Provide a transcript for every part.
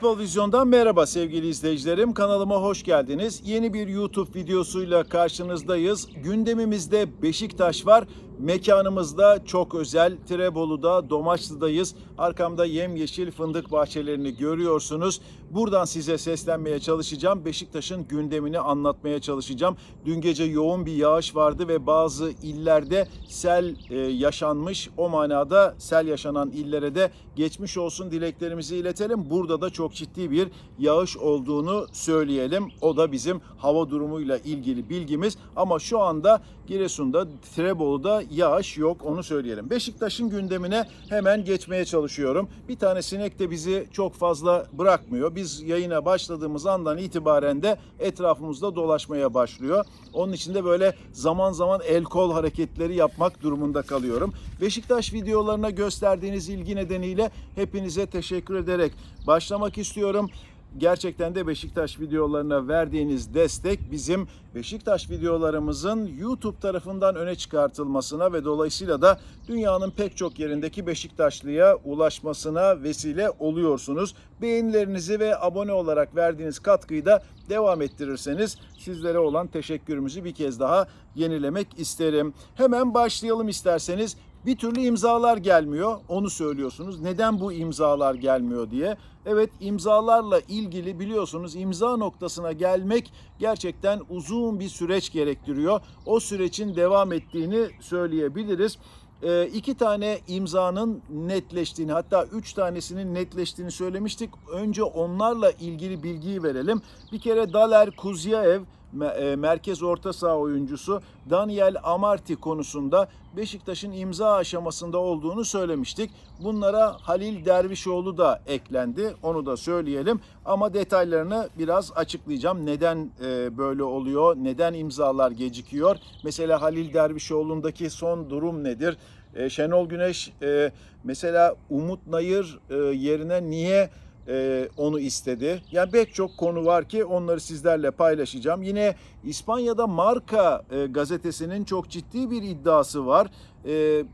Futbol Vizyon'dan merhaba sevgili izleyicilerim. Kanalıma hoş geldiniz. Yeni bir YouTube videosuyla karşınızdayız. Gündemimizde Beşiktaş var. Mekanımızda çok özel. Trebolu'da, Domaçlı'dayız. Arkamda yemyeşil fındık bahçelerini görüyorsunuz. Buradan size seslenmeye çalışacağım. Beşiktaş'ın gündemini anlatmaya çalışacağım. Dün gece yoğun bir yağış vardı ve bazı illerde sel e, yaşanmış. O manada sel yaşanan illere de geçmiş olsun dileklerimizi iletelim. Burada da çok ciddi bir yağış olduğunu söyleyelim. O da bizim hava durumuyla ilgili bilgimiz. Ama şu anda Giresun'da, Trebolu'da yağış yok onu söyleyelim. Beşiktaş'ın gündemine hemen geçmeye çalışıyorum. Bir tane sinek de bizi çok fazla bırakmıyor. Biz yayına başladığımız andan itibaren de etrafımızda dolaşmaya başlıyor. Onun için de böyle zaman zaman el kol hareketleri yapmak durumunda kalıyorum. Beşiktaş videolarına gösterdiğiniz ilgi nedeniyle hepinize teşekkür ederek başlamak istiyorum. Gerçekten de Beşiktaş videolarına verdiğiniz destek bizim Beşiktaş videolarımızın YouTube tarafından öne çıkartılmasına ve dolayısıyla da dünyanın pek çok yerindeki Beşiktaşlıya ulaşmasına vesile oluyorsunuz. Beğenilerinizi ve abone olarak verdiğiniz katkıyı da devam ettirirseniz sizlere olan teşekkürümüzü bir kez daha yenilemek isterim. Hemen başlayalım isterseniz bir türlü imzalar gelmiyor. Onu söylüyorsunuz. Neden bu imzalar gelmiyor diye. Evet imzalarla ilgili biliyorsunuz imza noktasına gelmek gerçekten uzun bir süreç gerektiriyor. O sürecin devam ettiğini söyleyebiliriz. E, iki tane imzanın netleştiğini hatta üç tanesinin netleştiğini söylemiştik. Önce onlarla ilgili bilgiyi verelim. Bir kere Daler Kuzyaev merkez orta saha oyuncusu Daniel Amarty konusunda Beşiktaş'ın imza aşamasında olduğunu söylemiştik. Bunlara Halil Dervişoğlu da eklendi. Onu da söyleyelim. Ama detaylarını biraz açıklayacağım. Neden e, böyle oluyor? Neden imzalar gecikiyor? Mesela Halil Dervişoğlu'ndaki son durum nedir? E, Şenol Güneş e, mesela Umut Nayır e, yerine niye e, onu istedi. Yani pek çok konu var ki onları sizlerle paylaşacağım. Yine İspanya'da Marca e, gazetesinin çok ciddi bir iddiası var. E,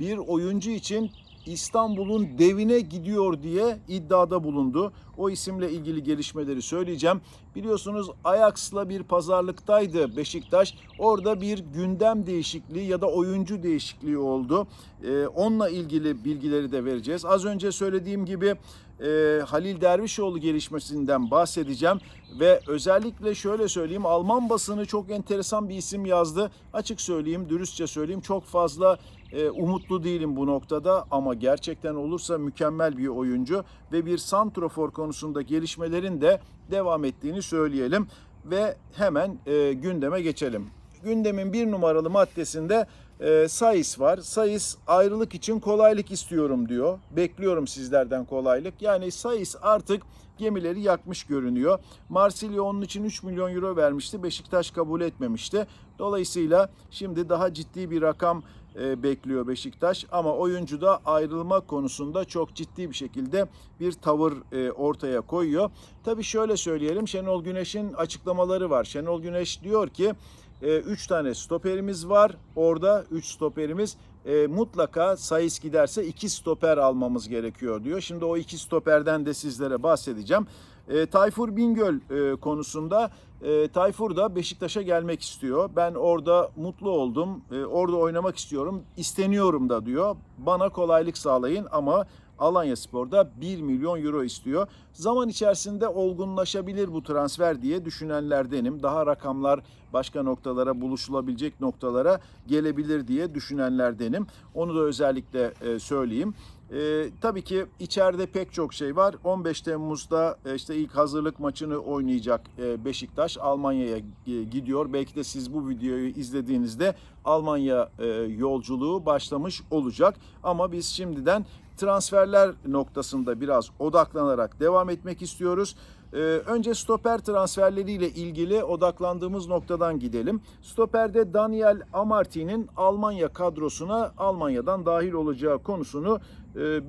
bir oyuncu için İstanbul'un devine gidiyor diye iddiada bulundu. O isimle ilgili gelişmeleri söyleyeceğim. Biliyorsunuz Ajax'la bir pazarlıktaydı Beşiktaş. Orada bir gündem değişikliği ya da oyuncu değişikliği oldu. Ee, onunla ilgili bilgileri de vereceğiz. Az önce söylediğim gibi e, Halil Dervişoğlu gelişmesinden bahsedeceğim ve özellikle şöyle söyleyeyim Alman basını çok enteresan bir isim yazdı. Açık söyleyeyim, dürüstçe söyleyeyim çok fazla e, umutlu değilim bu noktada ama gerçekten olursa mükemmel bir oyuncu ve bir santrofor konusunda gelişmelerin de devam ettiğini söyleyelim ve hemen e, gündeme geçelim. Gündemin bir numaralı maddesinde e, Sayıs var. Sayıs ayrılık için kolaylık istiyorum diyor. Bekliyorum sizlerden kolaylık. Yani Sayıs artık gemileri yakmış görünüyor. Marsilya onun için 3 milyon euro vermişti. Beşiktaş kabul etmemişti. Dolayısıyla şimdi daha ciddi bir rakam e, bekliyor Beşiktaş ama oyuncu da ayrılma konusunda çok ciddi bir şekilde bir tavır e, ortaya koyuyor. Tabii şöyle söyleyelim Şenol Güneş'in açıklamaları var. Şenol Güneş diyor ki 3 tane stoperimiz var. Orada 3 stoperimiz e, mutlaka sayıs giderse 2 stoper almamız gerekiyor diyor. Şimdi o 2 stoperden de sizlere bahsedeceğim. E, Tayfur Bingöl e, konusunda e, Tayfur da Beşiktaş'a gelmek istiyor. Ben orada mutlu oldum. E, orada oynamak istiyorum. isteniyorum da diyor. Bana kolaylık sağlayın ama Alanya Spor'da 1 milyon euro istiyor. Zaman içerisinde olgunlaşabilir bu transfer diye düşünenlerdenim. Daha rakamlar başka noktalara, buluşulabilecek noktalara gelebilir diye düşünenlerdenim. Onu da özellikle e, söyleyeyim. E, tabii ki içeride pek çok şey var. 15 Temmuz'da e, işte ilk hazırlık maçını oynayacak e, Beşiktaş Almanya'ya gidiyor. Belki de siz bu videoyu izlediğinizde Almanya yolculuğu başlamış olacak. Ama biz şimdiden transferler noktasında biraz odaklanarak devam etmek istiyoruz. Ee, önce stoper transferleriyle ilgili odaklandığımız noktadan gidelim. Stoperde Daniel Amarty'nin Almanya kadrosuna Almanya'dan dahil olacağı konusunu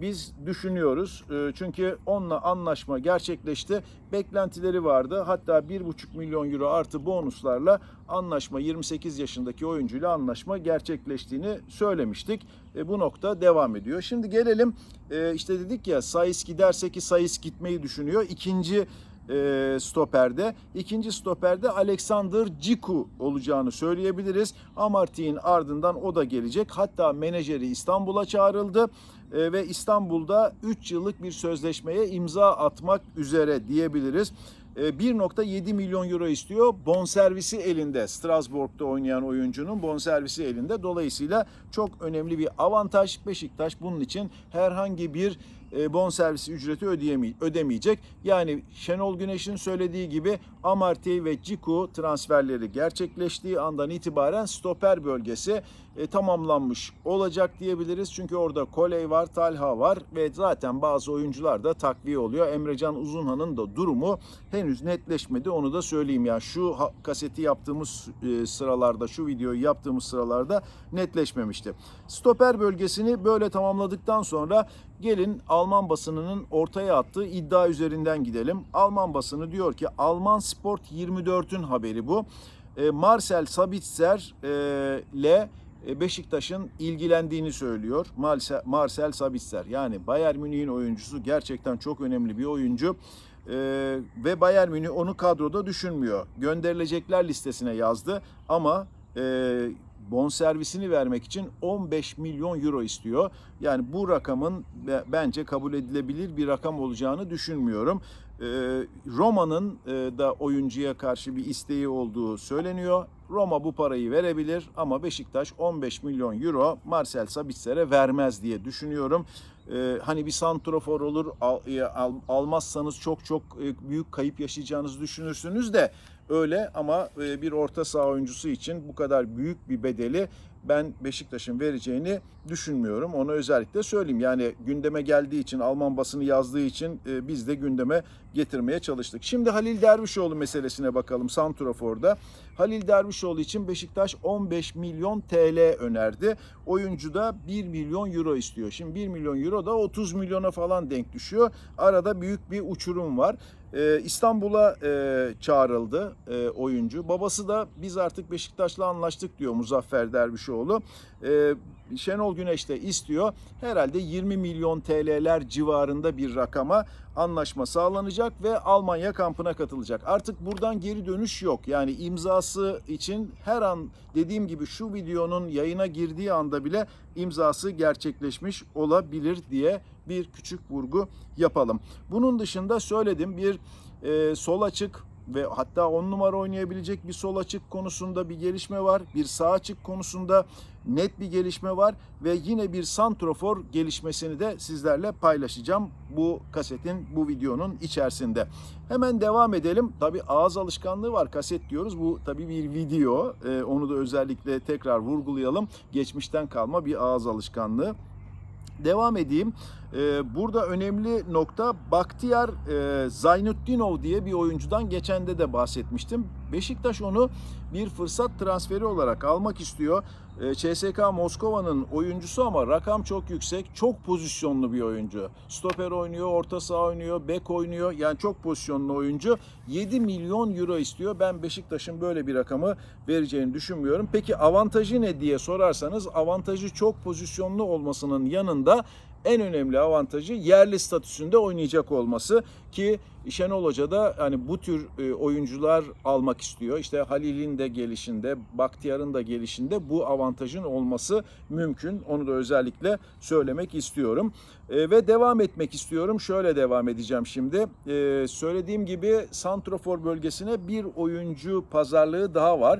biz düşünüyoruz. E, çünkü onunla anlaşma gerçekleşti. Beklentileri vardı. Hatta 1,5 milyon euro artı bonuslarla anlaşma 28 yaşındaki oyuncuyla anlaşma gerçekleştiğini söylemiştik. E, bu nokta devam ediyor. Şimdi gelelim e, işte dedik ya Sayıs giderse ki Sayıs gitmeyi düşünüyor. İkinci e, stoperde. İkinci stoperde Alexander Ciku olacağını söyleyebiliriz. Amartey'in ardından o da gelecek. Hatta menajeri İstanbul'a çağrıldı E, ve İstanbul'da 3 yıllık bir sözleşmeye imza atmak üzere diyebiliriz. E, 1.7 milyon euro istiyor. Bonservisi elinde. Strasbourg'da oynayan oyuncunun bonservisi elinde. Dolayısıyla çok önemli bir avantaj. Beşiktaş bunun için herhangi bir e, bonservis ücreti ödemeyecek. Yani Şenol Güneş'in söylediği gibi Amartey ve Ciku transferleri gerçekleştiği andan itibaren stoper bölgesi e, tamamlanmış olacak diyebiliriz. Çünkü orada Koley var, Talha var ve zaten bazı oyuncular da takviye oluyor. Emrecan Uzunhan'ın da durumu henüz netleşmedi. Onu da söyleyeyim ya. Şu ha- kaseti yaptığımız e, sıralarda, şu videoyu yaptığımız sıralarda netleşmemişti. Stoper bölgesini böyle tamamladıktan sonra gelin Alman basınının ortaya attığı iddia üzerinden gidelim. Alman basını diyor ki Alman Sport 24'ün haberi bu. E, Marcel Sabitzer ile e, Beşiktaş'ın ilgilendiğini söylüyor. Marcel Sabitzer yani Bayern Münih'in oyuncusu gerçekten çok önemli bir oyuncu. Ee, ve Bayern Münih onu kadroda düşünmüyor. Gönderilecekler listesine yazdı ama e, bonservisini vermek için 15 milyon euro istiyor. Yani bu rakamın be- bence kabul edilebilir bir rakam olacağını düşünmüyorum. Ee, Roma'nın e, da oyuncuya karşı bir isteği olduğu söyleniyor. Roma bu parayı verebilir ama Beşiktaş 15 milyon euro Marcel Sabitzer'e vermez diye düşünüyorum. Ee, hani bir santrofor olur al- al- almazsanız çok çok e, büyük kayıp yaşayacağınızı düşünürsünüz de öyle ama e, bir orta saha oyuncusu için bu kadar büyük bir bedeli ben Beşiktaş'ın vereceğini düşünmüyorum. Onu özellikle söyleyeyim. Yani gündeme geldiği için Alman basını yazdığı için e, biz de gündeme getirmeye çalıştık. Şimdi Halil Dervişoğlu meselesine bakalım Santrafor'da. Halil Dervişoğlu için Beşiktaş 15 milyon TL önerdi. Oyuncu da 1 milyon euro istiyor. Şimdi 1 milyon euro da 30 milyona falan denk düşüyor. Arada büyük bir uçurum var. Ee, İstanbul'a e, çağrıldı e, oyuncu. Babası da biz artık Beşiktaş'la anlaştık diyor Muzaffer Dervişoğlu. Ee, Şenol Güneş de istiyor. Herhalde 20 milyon TL'ler civarında bir rakama anlaşma sağlanacak ve Almanya kampına katılacak. Artık buradan geri dönüş yok. Yani imzası için her an dediğim gibi şu videonun yayına girdiği anda bile imzası gerçekleşmiş olabilir diye bir küçük vurgu yapalım. Bunun dışında söyledim bir e, sol açık ve hatta 10 numara oynayabilecek bir sol açık konusunda bir gelişme var. Bir sağ açık konusunda net bir gelişme var ve yine bir santrofor gelişmesini de sizlerle paylaşacağım bu kasetin, bu videonun içerisinde. Hemen devam edelim. Tabi ağız alışkanlığı var. Kaset diyoruz. Bu tabi bir video. Ee, onu da özellikle tekrar vurgulayalım. Geçmişten kalma bir ağız alışkanlığı. Devam edeyim. Ee, burada önemli nokta Baktiyar e, diye bir oyuncudan geçende de bahsetmiştim. Beşiktaş onu bir fırsat transferi olarak almak istiyor. E, CSK Moskova'nın oyuncusu ama rakam çok yüksek. Çok pozisyonlu bir oyuncu. Stoper oynuyor, orta saha oynuyor, bek oynuyor. Yani çok pozisyonlu oyuncu. 7 milyon euro istiyor. Ben Beşiktaş'ın böyle bir rakamı vereceğini düşünmüyorum. Peki avantajı ne diye sorarsanız avantajı çok pozisyonlu olmasının yanında en önemli avantajı yerli statüsünde oynayacak olması ki Şenol Hoca da hani bu tür e, oyuncular almak istiyor. İşte Halil'in de gelişinde, Baktiyar'ın da gelişinde bu avantajın olması mümkün. Onu da özellikle söylemek istiyorum. E, ve devam etmek istiyorum. Şöyle devam edeceğim şimdi. E, söylediğim gibi Santrofor bölgesine bir oyuncu pazarlığı daha var.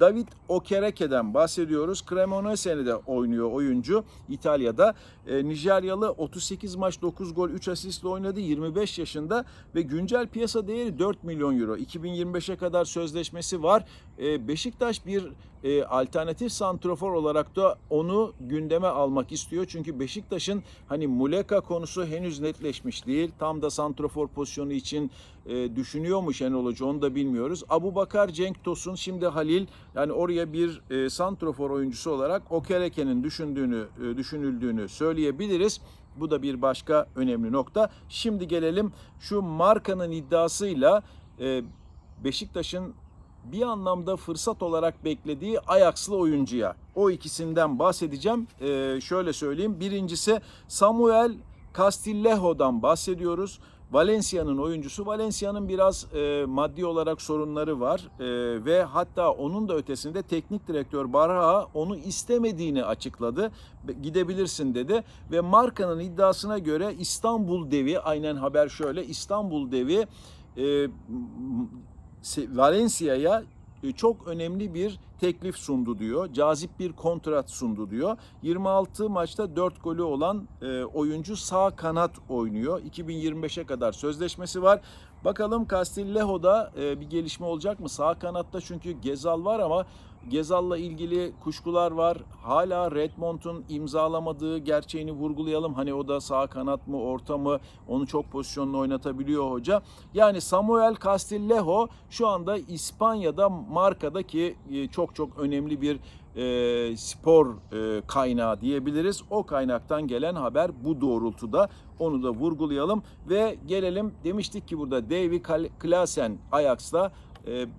David Okereke'den bahsediyoruz. Cremonese'ni de oynuyor oyuncu İtalya'da. E, Nijeryalı 38 maç 9 gol 3 asistle oynadı. 25 yaşında ve güncel piyasa değeri 4 milyon euro. 2025'e kadar sözleşmesi var. E, Beşiktaş bir e, alternatif santrofor olarak da onu gündeme almak istiyor. Çünkü Beşiktaş'ın hani Muleka konusu henüz netleşmiş değil. Tam da santrofor pozisyonu için e, düşünüyor mu Şenol Hoca onu da bilmiyoruz. Abu Bakar, Cenk Tosun, şimdi Halil yani oraya bir e, santrofor oyuncusu olarak Okereke'nin düşündüğünü, e, düşünüldüğünü söyleyebiliriz. Bu da bir başka önemli nokta. Şimdi gelelim şu markanın iddiasıyla e, Beşiktaş'ın bir anlamda fırsat olarak beklediği Ajax'lı oyuncuya. O ikisinden bahsedeceğim. Ee, şöyle söyleyeyim. Birincisi Samuel Castillejo'dan bahsediyoruz. Valencia'nın oyuncusu. Valencia'nın biraz e, maddi olarak sorunları var E, ve hatta onun da ötesinde teknik direktör Baraha onu istemediğini açıkladı. Gidebilirsin dedi ve markanın iddiasına göre İstanbul devi aynen haber şöyle İstanbul devi e, Valencia'ya çok önemli bir teklif sundu diyor. Cazip bir kontrat sundu diyor. 26 maçta 4 golü olan e, oyuncu sağ kanat oynuyor. 2025'e kadar sözleşmesi var. Bakalım Castillejo'da e, bir gelişme olacak mı? Sağ kanatta çünkü Gezal var ama Gezal'la ilgili kuşkular var. Hala Redmond'un imzalamadığı gerçeğini vurgulayalım. Hani o da sağ kanat mı, orta mı onu çok pozisyonlu oynatabiliyor hoca. Yani Samuel Castillejo şu anda İspanya'da markada ki e, çok çok önemli bir e, spor e, kaynağı diyebiliriz. O kaynaktan gelen haber bu doğrultuda. Onu da vurgulayalım ve gelelim demiştik ki burada Davy Klaasen Ajax'ta e,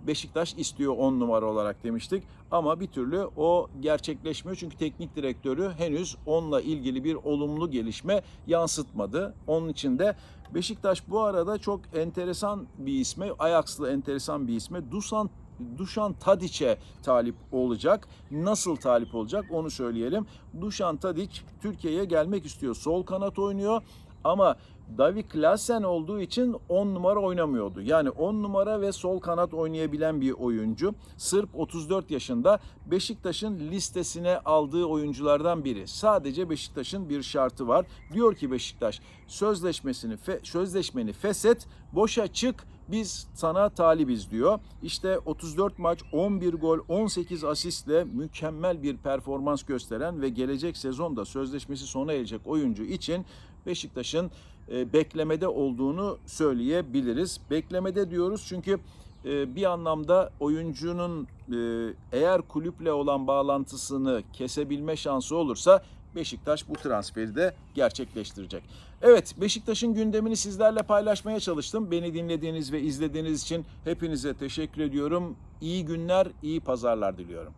Beşiktaş istiyor 10 numara olarak demiştik. Ama bir türlü o gerçekleşmiyor. Çünkü teknik direktörü henüz onunla ilgili bir olumlu gelişme yansıtmadı. Onun için de Beşiktaş bu arada çok enteresan bir isme, Ajax'lı enteresan bir isme Dusan Duşan Tadiç'e talip olacak. Nasıl talip olacak onu söyleyelim. Duşan Tadiç Türkiye'ye gelmek istiyor. Sol kanat oynuyor ama Davi Klaasen olduğu için 10 numara oynamıyordu. Yani 10 numara ve sol kanat oynayabilen bir oyuncu. Sırp 34 yaşında Beşiktaş'ın listesine aldığı oyunculardan biri. Sadece Beşiktaş'ın bir şartı var. Diyor ki Beşiktaş sözleşmesini fe, sözleşmeni feshet, boşa çık biz sana talibiz diyor. İşte 34 maç, 11 gol, 18 asistle mükemmel bir performans gösteren ve gelecek sezonda sözleşmesi sona erecek oyuncu için Beşiktaş'ın beklemede olduğunu söyleyebiliriz. Beklemede diyoruz çünkü e, bir anlamda oyuncunun e, eğer kulüple olan bağlantısını kesebilme şansı olursa Beşiktaş bu transferi de gerçekleştirecek. Evet Beşiktaş'ın gündemini sizlerle paylaşmaya çalıştım. Beni dinlediğiniz ve izlediğiniz için hepinize teşekkür ediyorum. İyi günler, iyi pazarlar diliyorum.